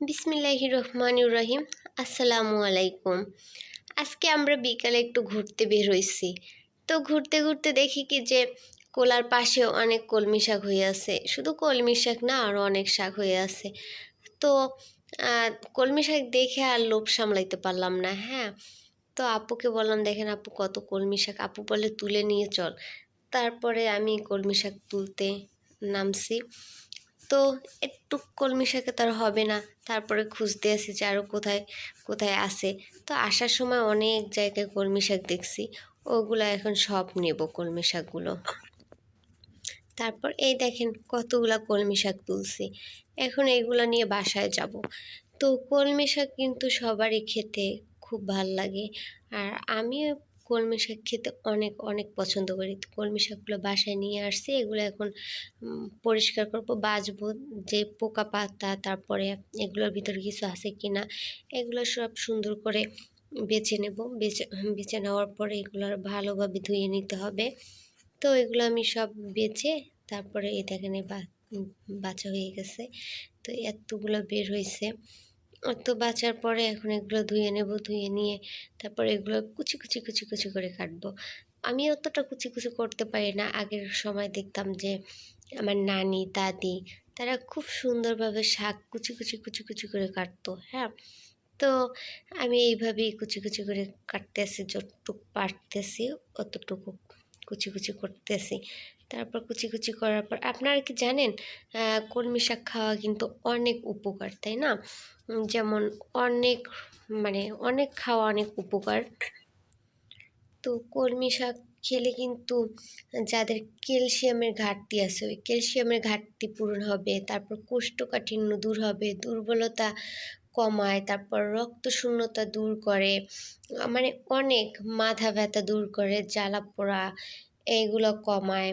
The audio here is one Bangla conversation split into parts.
বিসমিল্লাহি রহমানুর রহিম। আসসালামু আলাইকুম। আজকে আমরা বিকালে একটু ঘুরতে বের হয়েছি। তো ঘুরতে ঘুরতে দেখি কি যে কোলার পাশে অনেক কলমি শাক হয়ে আছে। শুধু কলমি শাক না আরও অনেক শাক হয়ে আছে। তো কলমি শাক দেখে আর লোভ সামলাইতে পারলাম না হ্যাঁ? তো আপুকে বললাম, দেখেন আপু, কত কলমি শাক। আপু বলে তুলে নিয়ে চল। তারপরে আমি কলমি শাক তুলতে নামছি। তো একটু কলমি শাকে তার হবে না। তারপরে খুঁজতে আসি যে আরও কোথায় কোথায় আছে। তো আসার সময় অনেক জায়গায় কলমি শাক দেখছি। ওগুলো এখন সব নেব কলমি শাকগুলো তারপর এই দেখেন কতগুলা কলমি শাক তুলছি। এখন এইগুলো নিয়ে বাসায় যাব। তো কলমি শাক কিন্তু সবারই খেতে খুব ভালো লাগে। আর আমিও কলমি শাক খেতে অনেক অনেক পছন্দ করি। তো কলমি শাকগুলো বাসায় নিয়ে আসছি, এগুলো এখন পরিষ্কার করব বাছবো যে পোকা পাতা, তারপরে এগুলোর ভিতরে কিছু আছে কি না এগুলো সব সুন্দর করে বেছে নেব। বেছে বেছে নেওয়ার পরে এগুলো ভালোভাবে ধুয়ে নিতে হবে। তো এগুলো আমি সব বেছে, তারপরে এই বাছা হয়ে গেছে। তো এতগুলো বের হয়েছে। তো বাঁচার পরে এখন এগুলো ধুয়ে নেব, ধুয়ে নিয়ে তারপরে এগুলো কুচি কুচি কুচি কুচি করে কাটবো। আমি অতটা কুচি কুচি করতে পারি না। আগের সময় দেখতাম যে আমার নানি, দাদি তারা খুব সুন্দরভাবে শাক কুচি কুচি কুচি কুচি করে কাটতো হ্যাঁ? তো আমি এইভাবেই কুচি কুচি করে কাটতেছি, যতটুকু পারতেছি অতটুকু কুচি কুচি করতেছি। তারপর কুচি কুচি করার পর আপনারা কি জানেন কলমি শাক খাওয়া কিন্তু অনেক উপকার, তাই না? যেমন অনেক মানে অনেক খাওয়া অনেক উপকার। তো কলমি শাক খেলে কিন্তু যাদের ক্যালসিয়ামের ঘাটতি আছে, ওই ক্যালসিয়ামের ঘাটতি পূরণ হবে, তারপর কোষ্ঠকাঠিন্য দূর হবে, দুর্বলতা কমায়, তারপর রক্ত শূন্যতা দূর করে মানে অনেক মাথা ব্যথা দূর করে, জ্বালা পোড়া এইগুলো কমায়,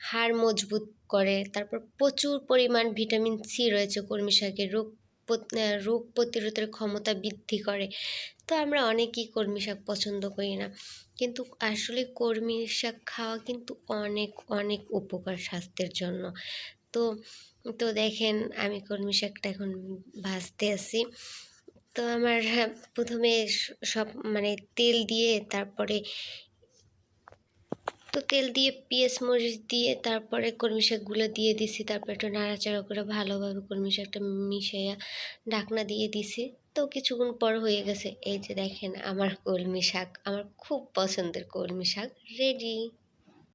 হাড় মজবুত করে, তারপর প্রচুর পরিমাণ ভিটামিন সি রয়েছে কলমি শাকে, রোগ রোগ প্রতিরোধের ক্ষমতা বৃদ্ধি করে। তো আমরা অনেকেই কলমি শাক পছন্দ করি না। কিন্তু আসলে কলমি শাক খাওয়া কিন্তু অনেক অনেক উপকার স্বাস্থ্যের জন্য। তো তো দেখেন আমি কলমি শাকটা এখন ভাজতে আছি। তো আমার প্রথমে সব মানে তেল দিয়ে তারপরে তো তেল দিয়ে, পেঁয়াজ, মরিচ দিয়ে, তারপরে কলমি শাকগুলো দিয়ে দিছি, তারপরে একটু নাড়াচাড়া করে ভালোভাবে কলমি শাকটা মিশাইয়া ঢাকনা দিয়ে দিছি। তো কিছুক্ষণ পর হয়ে গেছে, এই যে দেখেন আমার কলমি শাক, আমার খুব পছন্দের কলমি শাক রেডি